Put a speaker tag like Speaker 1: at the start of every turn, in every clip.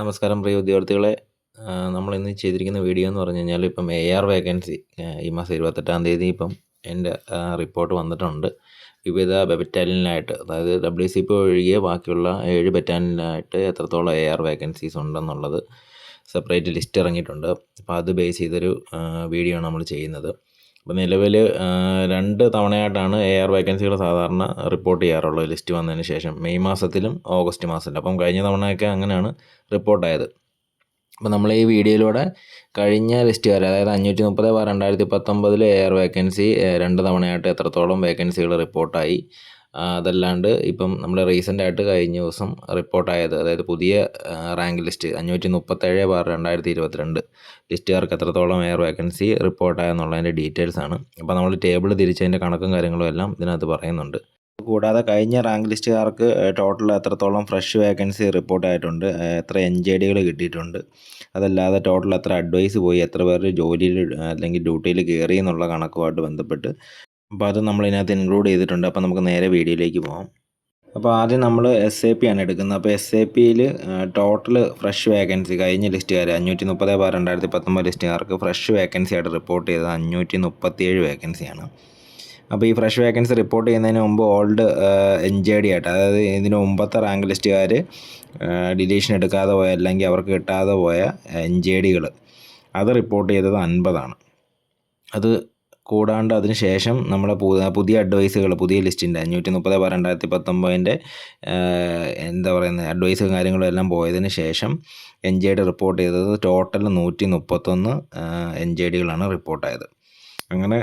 Speaker 1: നമസ്കാരം പ്രിയ ഉദ്യോഗാർത്ഥികളെ. നമ്മൾ ഇന്ന് ചെയ്തിരിക്കുന്ന വീഡിയോ എന്ന് പറഞ്ഞു കഴിഞ്ഞാൽ ഇപ്പം എ ആർ വേക്കൻസി ഈ മാസം ഇരുപത്തെട്ടാം തീയതി ഇപ്പം എന്റെ റിപ്പോർട്ട് വന്നിട്ടുണ്ട്. വിവിധ ബറ്റാലിയനായിട്ട് അതായത് ഡബ്ല്യു സി പി ഒഴികെ ബാക്കിയുള്ള ഏഴ് ബറ്റാലിയനായിട്ട് എത്രത്തോളം എ ആർ വേക്കൻസീസ് ഉണ്ടെന്നുള്ളത് സെപ്പറേറ്റ് ലിസ്റ്റ് ഇറങ്ങിയിട്ടുണ്ട്. അപ്പോൾ അത് ബേസ് ചെയ്തൊരു വീഡിയോ ആണ് നമ്മൾ ചെയ്യുന്നത്. അപ്പോൾ നിലവിൽ രണ്ട് തവണയായിട്ടാണ് എ ആർ വേക്കൻസികൾ സാധാരണ റിപ്പോർട്ട് ചെയ്യാറുള്ളത്. ലിസ്റ്റ് വന്നതിന് ശേഷം മെയ് മാസത്തിലും ഓഗസ്റ്റ് മാസത്തിലും. അപ്പം കഴിഞ്ഞ തവണയൊക്കെ അങ്ങനെയാണ് റിപ്പോർട്ടായത് അപ്പോൾ നമ്മൾ ഈ വീഡിയോയിലൂടെ കഴിഞ്ഞ ലിസ്റ്റ് വരെ അതായത് അഞ്ഞൂറ്റി മുപ്പത് ബാർ രണ്ടായിരത്തി പത്തൊമ്പതിൽ എ ആർ വേക്കൻസി രണ്ട് തവണയായിട്ട് എത്രത്തോളം വേക്കൻസികൾ റിപ്പോർട്ടായി അതല്ലാണ്ട് ഇപ്പം നമ്മൾ റീസെന്റ് ആയിട്ട് കഴിഞ്ഞ ദിവസം റിപ്പോർട്ടായത് അതായത് പുതിയ റാങ്ക് ലിസ്റ്റ് അഞ്ഞൂറ്റി മുപ്പത്തേഴ് ബാർ രണ്ടായിരത്തി ഇരുപത്തിരണ്ട് ലിസ്റ്റുകാർക്ക് എത്രത്തോളം എയർ വേക്കൻസി റിപ്പോർട്ടായെന്നുള്ളതിന്റെ ആണ്. അപ്പോൾ നമ്മൾ ടേബിൾ തിരിച്ചതിന്റെ കണക്കും കാര്യങ്ങളും എല്ലാം ഇതിനകത്ത് പറയുന്നുണ്ട്. കൂടാതെ കഴിഞ്ഞ റാങ്ക് ലിസ്റ്റുകാർക്ക് ടോട്ടൽ എത്രത്തോളം ഫ്രഷ് വേക്കൻസി റിപ്പോർട്ട് ആയിട്ടുണ്ട് എത്ര എൻ ജെ ഡികൾ കിട്ടിയിട്ടുണ്ട് അതല്ലാതെ ടോട്ടൽ എത്ര അഡ്വൈസ് പോയി എത്ര പേർ ജോലിയിൽ അല്ലെങ്കിൽ ഡ്യൂട്ടിയിൽ കയറി എന്നുള്ള കണക്കുമായിട്ട് ബന്ധപ്പെട്ട് അപ്പോൾ അത് നമ്മൾ ഇതിനകത്ത് ഇൻക്ലൂഡ് ചെയ്തിട്ടുണ്ട്. അപ്പോൾ നമുക്ക് നേരെ വീഡിയോയിലേക്ക് പോകാം അപ്പോൾ ആദ്യം നമ്മൾ എസ് എ പി ആണ് എടുക്കുന്നത്. അപ്പോൾ എസ് എ പിയിൽ ടോട്ടൽ ഫ്രഷ് വേക്കൻസി കഴിഞ്ഞ ലിസ്റ്റുകാർ അഞ്ഞൂറ്റി മുപ്പത് ബാർ രണ്ടായിരത്തി പത്തൊമ്പത് ലിസ്റ്റുകാർക്ക് ഫ്രഷ് വേക്കൻസി ആയിട്ട് റിപ്പോർട്ട് ചെയ്തത് അഞ്ഞൂറ്റി മുപ്പത്തിയേഴ് വേക്കൻസിയാണ് അപ്പോൾ ഈ ഫ്രഷ് വേക്കൻസി റിപ്പോർട്ട് ചെയ്യുന്നതിന് മുമ്പ് ഓൾഡ് എൻ ജെ ഡി ആയിട്ട് അതായത് ഇതിന് മുമ്പത്തെ റാങ്ക് ലിസ്റ്റുകാർ ഡിലീഷൻ എടുക്കാതെ പോയ അല്ലെങ്കിൽ അവർക്ക് കിട്ടാതെ പോയ എൻ ജെ ഡികൾ അത് റിപ്പോർട്ട് ചെയ്തത് അൻപതാണ്. അത് കൂടാണ്ട് അതിന് ശേഷം നമ്മളെ പുതിയ അഡ്വൈസുകൾ പുതിയ ലിസ്റ്റിന്റെ അഞ്ഞൂറ്റി മുപ്പത് ബാർ രണ്ടായിരത്തി പത്തൊമ്പതിന്റെ എന്താ പറയുന്നത് അഡ്വൈസും കാര്യങ്ങളും എല്ലാം പോയതിന് ശേഷം എൻ ജെ ഡി റിപ്പോർട്ട് ചെയ്തത് ടോട്ടൽ നൂറ്റി മുപ്പത്തൊന്ന് എൻ ജെ ഡികളാണ് റിപ്പോർട്ടായത് അങ്ങനെ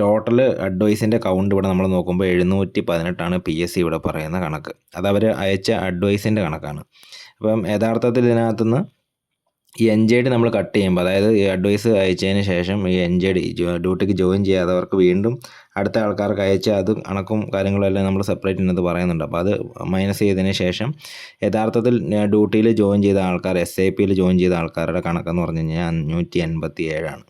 Speaker 1: ടോട്ടൽ അഡ്വൈസിന്റെ കൗണ്ട് ഇവിടെ നമ്മൾ നോക്കുമ്പോൾ എഴുന്നൂറ്റി പതിനെട്ടാണ് പി എസ് സി ഇവിടെ പറയുന്ന കണക്ക്. അത് അവർ അയച്ച അഡ്വൈസിന്റെ കണക്കാണ്. അപ്പം യഥാർത്ഥത്തിൽ ഇതിനകത്തുനിന്ന് ഈ എൻ ജെ ഡി നമ്മൾ കട്ട് ചെയ്യുമ്പോൾ അതായത് ഈ അഡ്വൈസ് അയച്ചതിന് ശേഷം ഈ എൻ ജെ ഡി ഡ്യൂട്ടിക്ക് ജോയിൻ ചെയ്യാത്തവർക്ക് വീണ്ടും അടുത്ത ആൾക്കാർക്ക് അയച്ച് അത് കണക്കും കാര്യങ്ങളും എല്ലാം നമ്മൾ സെപ്പറേറ്റ് ഇന്നത് പറയുന്നുണ്ട്. അപ്പോൾ അത് മൈനസ് ചെയ്തതിന് ശേഷം യഥാർത്ഥത്തിൽ ഡ്യൂട്ടിയിൽ ജോയിൻ ചെയ്ത ആൾക്കാർ എസ് ഐ പിയിൽ ജോയിൻ ചെയ്ത ആൾക്കാരുടെ കണക്കെന്ന് പറഞ്ഞു കഴിഞ്ഞാൽ അഞ്ഞൂറ്റി എൺപത്തി ഏഴാണ്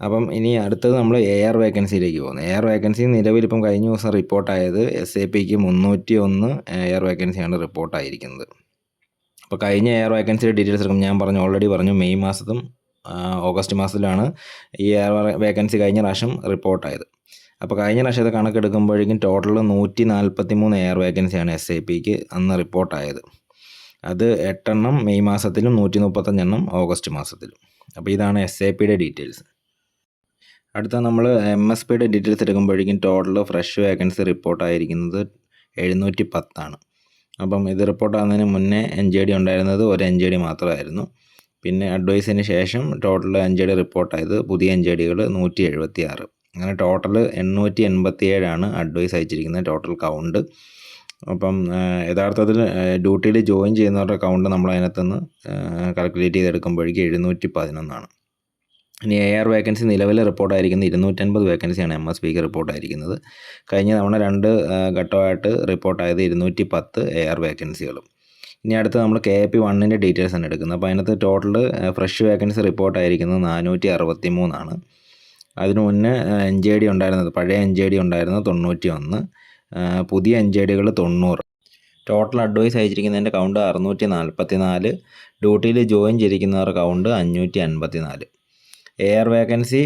Speaker 1: അപ്പം ഇനി അടുത്തത് നമ്മൾ എ ആർ വേക്കൻസിയിലേക്ക് പോകുന്നു. എ ആർ വേക്കൻസി നിലവിൽ ഇപ്പം കഴിഞ്ഞ ദിവസം റിപ്പോർട്ടായത് എസ് എ പിക്ക് മുന്നൂറ്റി ഒന്ന് എ ആർ വേക്കൻസിയാണ് റിപ്പോർട്ടായിരിക്കുന്നത് അപ്പോൾ കഴിഞ്ഞ എയർ വേക്കൻസിയുടെ ഡീറ്റെയിൽസ് എടുക്കും ഞാൻ പറഞ്ഞു ഓൾറെഡി പറഞ്ഞു മെയ് മാസത്തും ഓഗസ്റ്റ് മാസത്തിലാണ് ഈ എയർ വേക്കൻസി കഴിഞ്ഞ പ്രാവശ്യം റിപ്പോർട്ടായത് അപ്പോൾ കഴിഞ്ഞ പ്രാവശ്യത്തെ കണക്കെടുക്കുമ്പോഴേക്കും ടോട്ടൽ നൂറ്റി നാൽപ്പത്തി മൂന്ന് എയർ വേക്കൻസിയാണ് എസ് ഐ പിക്ക് അന്ന് റിപ്പോർട്ടായത് അത് എട്ടെണ്ണം മെയ് മാസത്തിലും നൂറ്റി മുപ്പത്തഞ്ചെണ്ണം ഓഗസ്റ്റ് മാസത്തിലും. അപ്പോൾ ഇതാണ് എസ് ഐ പിയുടെ ഡീറ്റെയിൽസ് അടുത്ത നമ്മൾ എം എസ് പിയുടെ ഡീറ്റെയിൽസ് എടുക്കുമ്പോഴേക്കും ടോട്ടൽ ഫ്രഷ് വേക്കൻസി റിപ്പോർട്ടായിരിക്കുന്നത് എഴുന്നൂറ്റി പത്താണ് അപ്പം ഇത് റിപ്പോർട്ടാകുന്നതിന് മുന്നേ എൻ ജെ ഡി ഉണ്ടായിരുന്നത് ഒരു എൻ ജെ ഡി മാത്രമായിരുന്നു. പിന്നെ അഡ്വൈസിന് ശേഷം ടോട്ടൽ എൻ ജെ ഡി റിപ്പോർട്ടായത് പുതിയ എൻ ജെ ഡികൾ നൂറ്റി എഴുപത്തി ആറ് അങ്ങനെ ടോട്ടൽ എണ്ണൂറ്റി എൺപത്തി ഏഴാണ് അഡ്വൈസ് അയച്ചിരിക്കുന്നത് ടോട്ടൽ കൗണ്ട് അപ്പം യഥാർത്ഥത്തിൽ ഡ്യൂട്ടിയിൽ ജോയിൻ ചെയ്യുന്നവരുടെ കൗണ്ട് നമ്മൾ അതിനകത്തുനിന്ന് കാൽക്കുലേറ്റ് ചെയ്തെടുക്കുമ്പോഴേക്കും എഴുന്നൂറ്റി പതിനൊന്നാണ് ഇനി എ ആർ വേക്കൻസി നിലവിലെ റിപ്പോർട്ടായിരിക്കുന്നത് ഇരുന്നൂറ്റൻപത് വേക്കൻസിയാണ് എം എസ് പിക്ക് റിപ്പോർട്ടായിരിക്കുന്നത് കഴിഞ്ഞ തവണ രണ്ട് ഘട്ടമായിട്ട് റിപ്പോർട്ടായത് ഇരുന്നൂറ്റി പത്ത് എ ആർ വേക്കൻസികളും ഇനി അടുത്ത് നമ്മൾ കെ പി വണ്ണിന്റെ ഡീറ്റെയിൽസ് ആണ് എടുക്കുന്നത്. അപ്പോൾ അതിനകത്ത് ടോട്ടൽ ഫ്രഷ് വേക്കൻസി റിപ്പോർട്ടായിരിക്കുന്നത് നാനൂറ്റി അറുപത്തി മൂന്നാണ് അതിനു മുന്നേ എൻ ജെ ഡി ഉണ്ടായിരുന്നത് പഴയ എൻ ജെ ഡി ഉണ്ടായിരുന്നത് തൊണ്ണൂറ്റി ഒന്ന് പുതിയ എൻ ജെ ഡികൾ തൊണ്ണൂറ്. ടോട്ടൽ അഡ്വൈസ് അയച്ചിരിക്കുന്നതിന്റെ കൗണ്ട് അറുന്നൂറ്റി നാൽപ്പത്തി നാല് ഡ്യൂട്ടിയിൽ ജോയിൻ ചെയ്തിരിക്കുന്നവരുടെ കൗണ്ട് അഞ്ഞൂറ്റി അൻപത്തി നാല് എയർ വേക്കൻസി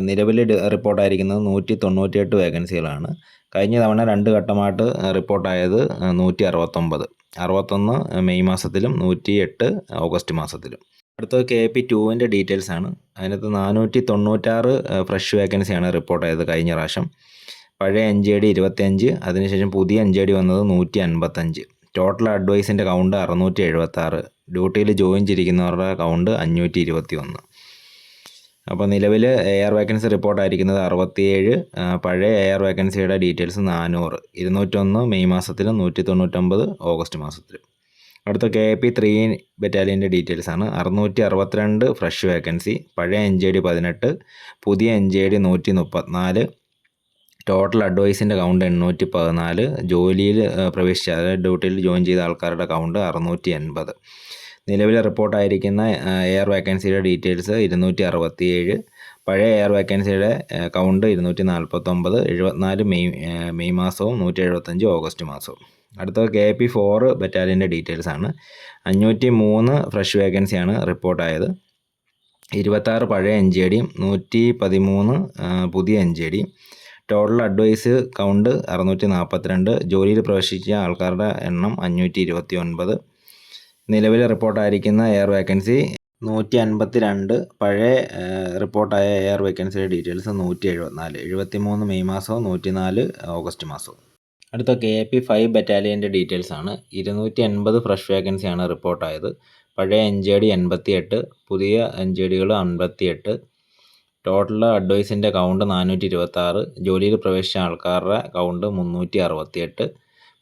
Speaker 1: നിലവിൽ റിപ്പോർട്ടായിരിക്കുന്നത് നൂറ്റി തൊണ്ണൂറ്റിയെട്ട് വേക്കൻസികളാണ്. കഴിഞ്ഞ തവണ രണ്ട് ഘട്ടമായിട്ട് റിപ്പോർട്ടായത് നൂറ്റി അറുപത്തൊമ്പത് അറുപത്തൊന്ന് മെയ് മാസത്തിലും നൂറ്റി എട്ട് ഓഗസ്റ്റ് മാസത്തിലും. അടുത്തത് കെ പി ടുവിന്റെ ഡീറ്റെയിൽസ് ആണ്. അതിനകത്ത് നാനൂറ്റി തൊണ്ണൂറ്റാറ് ഫ്രഷ് വേക്കൻസിയാണ് റിപ്പോർട്ടായത് കഴിഞ്ഞ പ്രാവശ്യം. പഴയ എൻ ജെ ഡി ഇരുപത്തിയഞ്ച് അതിനുശേഷം പുതിയ എൻ ജെ ഡി വന്നത് നൂറ്റി അൻപത്തഞ്ച് ടോട്ടൽ അഡ്വൈസിന്റെ കൗണ്ട് അറുന്നൂറ്റി എഴുപത്താറ് ഡ്യൂട്ടിയിൽ ജോയിൻ ചെയ്തിരിക്കുന്നവരുടെ കൗണ്ട് അഞ്ഞൂറ്റി ഇരുപത്തി ഒന്ന് അപ്പോൾ നിലവിൽ എയർ വേക്കൻസി റിപ്പോർട്ടായിരിക്കുന്നത് അറുപത്തിയേഴ് പഴയ എയർ വേക്കൻസിയുടെ ഡീറ്റെയിൽസ് നാനൂറ്. ഇരുന്നൂറ്റൊന്ന് മെയ് മാസത്തിലും നൂറ്റി തൊണ്ണൂറ്റൊമ്പത് ഓഗസ്റ്റ് മാസത്തിലും. അടുത്ത കെ പി ത്രീ ബറ്റാലിയന്റെ ഡീറ്റെയിൽസ് ആണ്. അറുന്നൂറ്റി അറുപത്തിരണ്ട് ഫ്രഷ് വേക്കൻസി പഴയ എൻ ജെ ഡി പതിനെട്ട് പുതിയ എൻ ജെ ഡി നൂറ്റി മുപ്പത്തിനാല് ടോട്ടൽ അഡ്വൈസിന്റെ കൗണ്ട് എണ്ണൂറ്റി പതിനാല് ജോലിയിൽ പ്രവേശിച്ച അതായത് ഡ്യൂട്ടിയിൽ ജോയിൻ ചെയ്ത ആൾക്കാരുടെ കൗണ്ട് അറുന്നൂറ്റി എൺപത് നിലവിലെ റിപ്പോർട്ടായിരിക്കുന്ന എയർ വേക്കൻസിയുടെ ഡീറ്റെയിൽസ് ഇരുന്നൂറ്റി അറുപത്തി ഏഴ് പഴയ എയർ വേക്കൻസിയുടെ കൗണ്ട് ഇരുന്നൂറ്റി നാൽപ്പത്തൊമ്പത് എഴുപത്തിനാല് മെയ് മെയ് മാസവും നൂറ്റി എഴുപത്തഞ്ച് ഓഗസ്റ്റ് മാസവും. അടുത്തത് കെ പി ഫോർ ബറ്റാലിയന്റെ ഡീറ്റെയിൽസ് ആണ്. അഞ്ഞൂറ്റി മൂന്ന് ഫ്രഷ് വേക്കൻസിയാണ് റിപ്പോർട്ടായത്. ഇരുപത്താറ് പഴയ എൻ ജി ഡിയും നൂറ്റി പതിമൂന്ന് പുതിയ എൻ ജി ഡിയും. ടോട്ടൽ അഡ്വൈസ് കൗണ്ട് അറുന്നൂറ്റി നാൽപ്പത്തിരണ്ട് ജോലിയിൽ പ്രവേശിച്ച ആൾക്കാരുടെ എണ്ണം അഞ്ഞൂറ്റി ഇരുപത്തി ഒൻപത് നിലവിൽ റിപ്പോർട്ടായിരിക്കുന്ന എയർ വേക്കൻസി നൂറ്റി അൻപത്തി രണ്ട് പഴയ റിപ്പോർട്ടായ എയർ വേക്കൻസിയുടെ ഡീറ്റെയിൽസ് നൂറ്റി എഴുപത്തിനാല് എഴുപത്തി മൂന്ന് മെയ് മാസവും നൂറ്റി നാല് ഓഗസ്റ്റ് മാസവും. അടുത്ത കെ പി ഫൈവ് ബറ്റാലിയന്റെ ഡീറ്റെയിൽസ് ആണ് ഇരുന്നൂറ്റി എൺപത് ഫ്രഷ് വേക്കൻസിയാണ് റിപ്പോർട്ടായത്. പഴയ എൻ ജെ ഡി എൺപത്തി എട്ട് പുതിയ എൻ ജെ ഡികൾ അൻപത്തി എട്ട് ടോട്ടൽ അഡ്വൈസിന്റെ കൗണ്ട് നാനൂറ്റി ഇരുപത്താറ് ജോലിയിൽ പ്രവേശിച്ച ആൾക്കാരുടെ കൗണ്ട് മുന്നൂറ്റി അറുപത്തി എട്ട്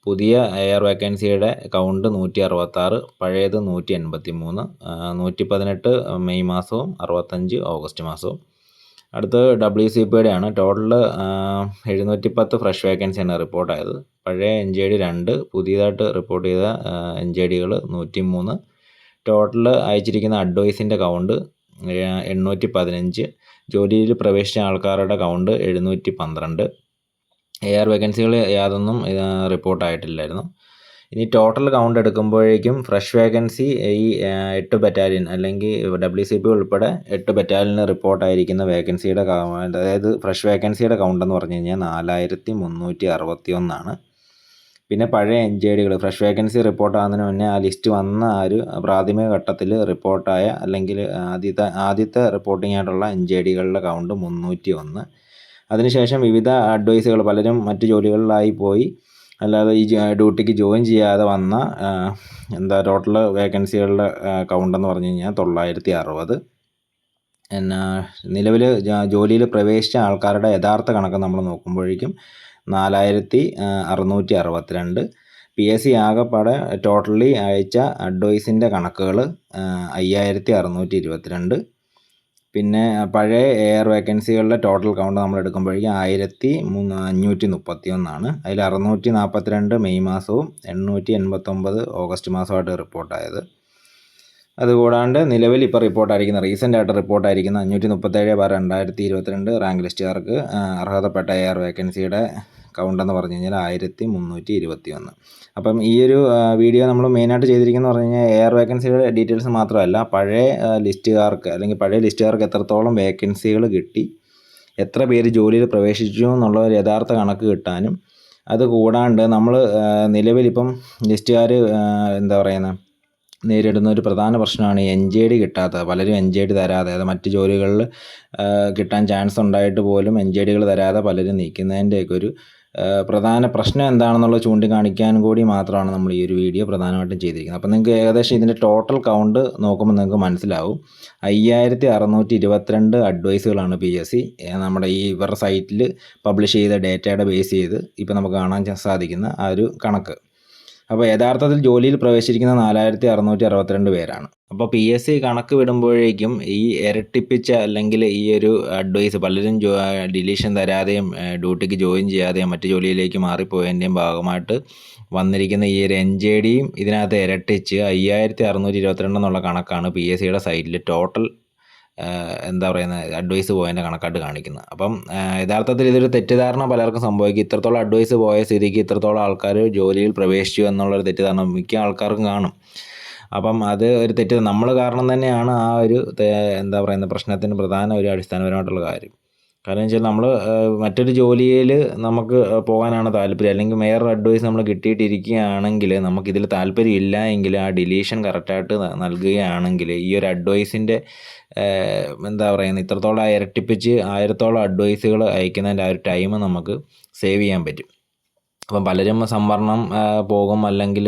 Speaker 1: പുതിയ എയർ വേക്കൻസിയുടെ കൗണ്ട് നൂറ്റി അറുപത്താറ് പഴയത് നൂറ്റി എൺപത്തി മൂന്ന് നൂറ്റി പതിനെട്ട് മെയ് മാസവും അറുപത്തഞ്ച് ഓഗസ്റ്റ് മാസവും. അടുത്ത് ഡബ്ല്യു സി പിയുടെ ആണ് ടോട്ടൽ എഴുന്നൂറ്റി പത്ത് ഫ്രഷ് വേക്കൻസിയാണ് റിപ്പോർട്ടായത്. പഴയ എൻ ജെ ഡി രണ്ട് പുതിയതായിട്ട് റിപ്പോർട്ട് ചെയ്ത എൻ ജെ ഡികൾ നൂറ്റി മൂന്ന് ടോട്ടൽ അയച്ചിരിക്കുന്ന അഡ്വൈസിന്റെ കൗണ്ട് എണ്ണൂറ്റി പതിനഞ്ച് ജോലിയിൽ പ്രവേശിച്ച ആൾക്കാരുടെ കൗണ്ട് എഴുന്നൂറ്റി പന്ത്രണ്ട് എയർ വേക്കൻസികൾ യാതൊന്നും റിപ്പോർട്ട് ആയിട്ടില്ലായിരുന്നു ഇനി ടോട്ടൽ കൗണ്ട് എടുക്കുമ്പോഴേക്കും ഫ്രഷ് വേക്കൻസി ഈ എട്ട് ബറ്റാലിയൻ അല്ലെങ്കിൽ ഡബ്ല്യു സി പി ഉൾപ്പെടെ എട്ട് ബറ്റാലിയന് റിപ്പോർട്ടായിരിക്കുന്ന വേക്കൻസിയുടെ അതായത് ഫ്രഷ് വേക്കൻസിയുടെ കൗണ്ട് എന്ന് പറഞ്ഞു കഴിഞ്ഞാൽ നാലായിരത്തി മുന്നൂറ്റി അറുപത്തി ഒന്നാണ് പിന്നെ പഴയ എൻ ജെ ഡികൾ ഫ്രഷ് വേക്കൻസി റിപ്പോർട്ടാകുന്നതിന് മുന്നേ ആ ലിസ്റ്റ് വന്ന ആ ഒരു പ്രാഥമിക ഘട്ടത്തിൽ റിപ്പോർട്ടായ അല്ലെങ്കിൽ ആദ്യത്തെ ആദ്യത്തെ റിപ്പോർട്ടിംഗ് ആയിട്ടുള്ള എൻ ജെ ഡികളുടെ കൗണ്ട് മുന്നൂറ്റി ഒന്ന് അതിനുശേഷം വിവിധ അഡ്വൈസുകൾ പലരും മറ്റ് ജോലികളിലായി പോയി. അല്ലാതെ ഈ ഡ്യൂട്ടിക്ക് ജോയിൻ ചെയ്യാതെ വന്ന എന്താ ടോട്ടൽ വേക്കൻസികളുടെ കൗണ്ട് എന്ന് പറഞ്ഞു കഴിഞ്ഞാൽ തൊള്ളായിരത്തി അറുപത് എന്നാ നിലവിൽ ജോലിയിൽ പ്രവേശിച്ച ആൾക്കാരുടെ യഥാർത്ഥ കണക്ക് നമ്മൾ നോക്കുമ്പോഴേക്കും നാലായിരത്തി അറുന്നൂറ്റി അറുപത്തിരണ്ട് പി എസ് സി ആകെപ്പാടെ ടോട്ടലി അയച്ച അഡ്വൈസിന്റെ കണക്കുകൾ അയ്യായിരത്തി അറുന്നൂറ്റി ഇരുപത്തിരണ്ട് പിന്നെ പഴയ എയർ വേക്കൻസികളുടെ ടോട്ടൽ കൗണ്ട് നമ്മൾ എടുക്കുമ്പോഴേക്കും ആയിരത്തി മൂന്ന് അഞ്ഞൂറ്റി മുപ്പത്തി ഒന്നാണ് അതിൽ അറുന്നൂറ്റി നാൽപ്പത്തി രണ്ട് മെയ് മാസവും എണ്ണൂറ്റി എൺപത്തൊമ്പത് ഓഗസ്റ്റ് മാസമായിട്ട് റിപ്പോർട്ടായത് അതുകൂടാണ്ട് നിലവിൽ ഇപ്പോൾ റിപ്പോർട്ടായിരിക്കുന്ന റീസെന്റ് ആയിട്ട് റിപ്പോർട്ടായിരിക്കുന്ന അഞ്ഞൂറ്റി മുപ്പത്തേഴ് ബാർ രണ്ടായിരത്തി ഇരുപത്തിരണ്ട് റാങ്ക് ലിസ്റ്റുകാർക്ക് അർഹതപ്പെട്ട എയർ വേക്കൻസിയുടെ കൗണ്ട് എന്ന് പറഞ്ഞു കഴിഞ്ഞാൽ ആയിരത്തി മുന്നൂറ്റി ഇരുപത്തി ഒന്ന് അപ്പം ഈ ഒരു വീഡിയോ നമ്മൾ മെയിനായിട്ട് ചെയ്തിരിക്കുന്നത് പറഞ്ഞു കഴിഞ്ഞാൽ എയർ വേക്കൻസിയുടെ ഡീറ്റെയിൽസ് മാത്രമല്ല പഴയ ലിസ്റ്റുകാർക്ക് അല്ലെങ്കിൽ പഴയ ലിസ്റ്റുകാർക്ക് എത്രത്തോളം വേക്കൻസികൾ കിട്ടി എത്ര പേര് ജോലിയിൽ പ്രവേശിച്ചു എന്നുള്ള ഒരു യഥാർത്ഥ കണക്ക് കിട്ടാനും അത് കൂടാണ്ട് നമ്മൾ നിലവിലിപ്പം ലിസ്റ്റുകാർ എന്താ പറയുന്നത് നേരിടുന്ന ഒരു പ്രധാന പ്രശ്നമാണ് എൻ ജെ ഡി കിട്ടാത്തത് പലരും എൻ ജെ ഡി തരാതെ അതായത് മറ്റ് ജോലികളിൽ കിട്ടാൻ ചാൻസ് ഉണ്ടായിട്ട് പോലും എൻ ജെ ഡികൾ തരാതെ പലരും നീക്കുന്നതിന്റെയൊക്കെ ഒരു പ്രധാന പ്രശ്നം എന്താണെന്നുള്ളത് ചൂണ്ടിക്കാണിക്കാൻ കൂടി മാത്രമാണ് നമ്മൾ ഈ ഒരു വീഡിയോ പ്രധാനമായിട്ടും ചെയ്തിരിക്കുന്നത്. അപ്പോൾ നിങ്ങൾക്ക് ഏകദേശം ഇതിന്റെ ടോട്ടൽ കൗണ്ട് നോക്കുമ്പോൾ നിങ്ങൾക്ക് മനസ്സിലാവും. അയ്യായിരത്തി അറുന്നൂറ്റി ഇരുപത്തിരണ്ട് അഡ്വൈസുകളാണ് പി എസ് സി നമ്മുടെ ഈ ഇവരുടെ സൈറ്റിൽ പബ്ലിഷ് ചെയ്ത ഡേറ്റയുടെ ബേസ് ചെയ്ത് ഇപ്പോൾ നമുക്ക് കാണാൻ സാധിക്കുന്ന ആ ഒരു കണക്ക്. അപ്പോൾ യഥാർത്ഥത്തിൽ ജോലിയിൽ പ്രവേശിച്ചിരിക്കുന്ന നാലായിരത്തി അറുന്നൂറ്റി അറുപത്തിരണ്ട് പേരാണ്. അപ്പോൾ പി എസ് സി കണക്ക് വിടുമ്പോഴേക്കും ഈ ഇരട്ടിപ്പിച്ച അല്ലെങ്കിൽ ഈ ഒരു അഡ്വൈസ് പലരും ജോ ഡിലീഷൻ തരാതെയും ഡ്യൂട്ടിക്ക് ജോയിൻ ചെയ്യാതെയും മറ്റ് ജോലിയിലേക്ക് മാറിപ്പോയതിന്റെയും ഭാഗമായിട്ട് വന്നിരിക്കുന്ന ഈ ഒരു എൻ ജെ ഡിയും ഇതിനകത്ത് ഇരട്ടിച്ച് അയ്യായിരത്തി അറുന്നൂറ്റി ഇരുപത്തിരണ്ട് എന്നുള്ള കണക്കാണ് പി എസ് സിയുടെ സൈറ്റിൽ ടോട്ടൽ എന്താ പറയുന്നത് അഡ്വൈസ് പോയതിന്റെ കണക്കായിട്ട് കാണിക്കുന്നത്. അപ്പം യഥാർത്ഥത്തിൽ ഇതൊരു തെറ്റിദ്ധാരണ പലർക്കും സംഭവിക്കും. ഇത്രത്തോളം അഡ്വൈസ് പോയ സ്ഥിതിക്ക് ഇത്രത്തോളം ആൾക്കാർ ജോലിയിൽ പ്രവേശിച്ചു എന്നുള്ളൊരു തെറ്റിദ്ധാരണ മിക്ക ആൾക്കാർക്കും കാണും. അപ്പം അത് ഒരു തെറ്റ് നമ്മൾ കാരണം തന്നെയാണ് ആ ഒരു എന്താ പറയുന്നത് പ്രശ്നത്തിന് പ്രധാന ഒരു അടിസ്ഥാനപരമായിട്ടുള്ള കാര്യം. കാരണം വെച്ചാൽ നമ്മൾ മറ്റൊരു ജോലിയിൽ നമുക്ക് പോകാനാണ് താല്പര്യം. അല്ലെങ്കിൽ വേറൊരു അഡ്വൈസ് നമ്മൾ കിട്ടിയിട്ടിരിക്കുകയാണെങ്കിൽ നമുക്കിതിൽ താല്പര്യം ഇല്ല എങ്കിൽ ആ ഡിലീഷൻ കറക്റ്റായിട്ട് നൽകുകയാണെങ്കിൽ ഈ ഒരു അഡ്വൈസിന്റെ എന്താ പറയുന്നത് ഇത്രത്തോളം ഇരട്ടിപ്പിച്ച് ആയിരത്തോളം അഡ്വൈസുകൾ അയക്കുന്നതിന്റെ ആ ഒരു ടൈം നമുക്ക് സേവ് ചെയ്യാൻ പറ്റും. അപ്പം പലരും സംവരണം പോകും. അല്ലെങ്കിൽ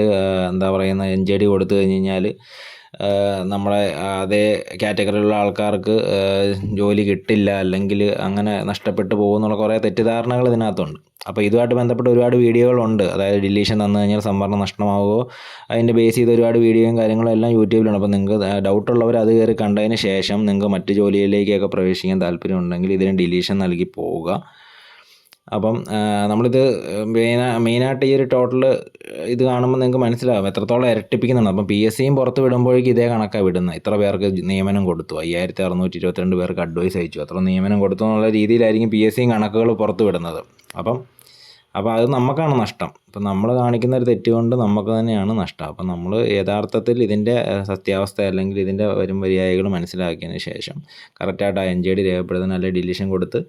Speaker 1: എന്താ പറയുന്ന എൻ ജെ ഡി കൊടുത്തു കഴിഞ്ഞ് കഴിഞ്ഞാൽ നമ്മളെ അതേ കാറ്റഗറിയിലുള്ള ആൾക്കാർക്ക് ജോലി കിട്ടില്ല അല്ലെങ്കിൽ അങ്ങനെ നഷ്ടപ്പെട്ടു പോകും എന്നുള്ള കുറേ തെറ്റിദ്ധാരണകൾ ഇതിനകത്തുണ്ട്. അപ്പോൾ ഇതുമായിട്ട് ബന്ധപ്പെട്ട് ഒരുപാട് വീഡിയോകളുണ്ട്. അതായത് ഡിലീഷൻ തന്നു കഴിഞ്ഞാൽ സംവരണം നഷ്ടമാവുമോ അതിന്റെ ബേസ് ചെയ്ത് ഒരുപാട് വീഡിയോയും കാര്യങ്ങളും എല്ലാം യൂട്യൂബിലുണ്ട്. അപ്പോൾ നിങ്ങൾക്ക് ഡൗട്ടുള്ളവർ അത് കയറി കണ്ടതിന് ശേഷം നിങ്ങൾക്ക് മറ്റ് ജോലിയിലേക്കൊക്കെ പ്രവേശിക്കാൻ താല്പര്യം ഉണ്ടെങ്കിൽ ഇതിന് ഡിലീഷൻ നൽകി പോവുക. അപ്പം നമ്മളിത് മെയിനാ മെയിനായിട്ട് ഈ ഒരു ടോട്ടൽ ഇത് കാണുമ്പോൾ നിങ്ങൾക്ക് മനസ്സിലാകും എത്രത്തോളം ഇരട്ടിപ്പിക്കുന്നുണ്ട് അപ്പം പി എസ് സിയും പുറത്ത് വിടുമ്പോഴേക്കും ഇതേ കണക്കാണ് വിടുന്നത്. ഇത്ര പേർക്ക് നിയമനം കൊടുത്തു. അയ്യായിരത്തി അറുന്നൂറ്റി ഇരുപത്തിരണ്ട് പേർക്ക് അഡ്വൈസ് അയച്ചു. അത്ര നിയമനം കൊടുത്തു എന്നുള്ള രീതിയിലായിരിക്കും പി എസ് സിയും കണക്കുകൾ പുറത്ത് വിടുന്നത്. അപ്പം അപ്പോൾ അത് നമുക്കാണ് നഷ്ടം. ഇപ്പം നമ്മൾ കാണിക്കുന്ന ഒരു തെറ്റ് കൊണ്ട് നമുക്ക് തന്നെയാണ് നഷ്ടം. അപ്പം നമ്മൾ യഥാർത്ഥത്തിൽ ഇതിന്റെ സത്യാവസ്ഥ അല്ലെങ്കിൽ ഇതിന്റെ വരും പര്യായകൾ മനസ്സിലാക്കിയതിന് ശേഷം കറക്റ്റായിട്ട് ആ എൻ ജി ഡി രേഖപ്പെടുത്തുന്ന അല്ലെങ്കിൽ ഡിലീഷൻ കൊടുത്ത്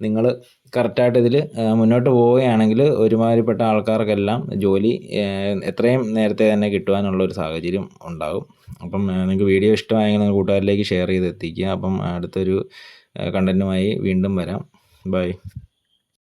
Speaker 1: നിങ്ങൾ കറക്റ്റായിട്ട് ഇതിൽ മുന്നോട്ട് പോവുകയാണെങ്കിൽ ഒരുമാതിരിപ്പെട്ട ആൾക്കാർക്കെല്ലാം ജോലി എത്രയും നേരത്തെ തന്നെ കിട്ടുവാനുള്ള ഒരു സാഹചര്യം ഉണ്ടാകും. അപ്പം നിങ്ങൾക്ക് വീഡിയോ ഇഷ്ടമായെങ്കിൽ നിങ്ങൾ കൂട്ടുകാരിലേക്ക് ഷെയർ ചെയ്ത് എത്തിക്കുക അപ്പം അടുത്തൊരു കണ്ടന്റുമായി വീണ്ടും വരാം. ബൈ.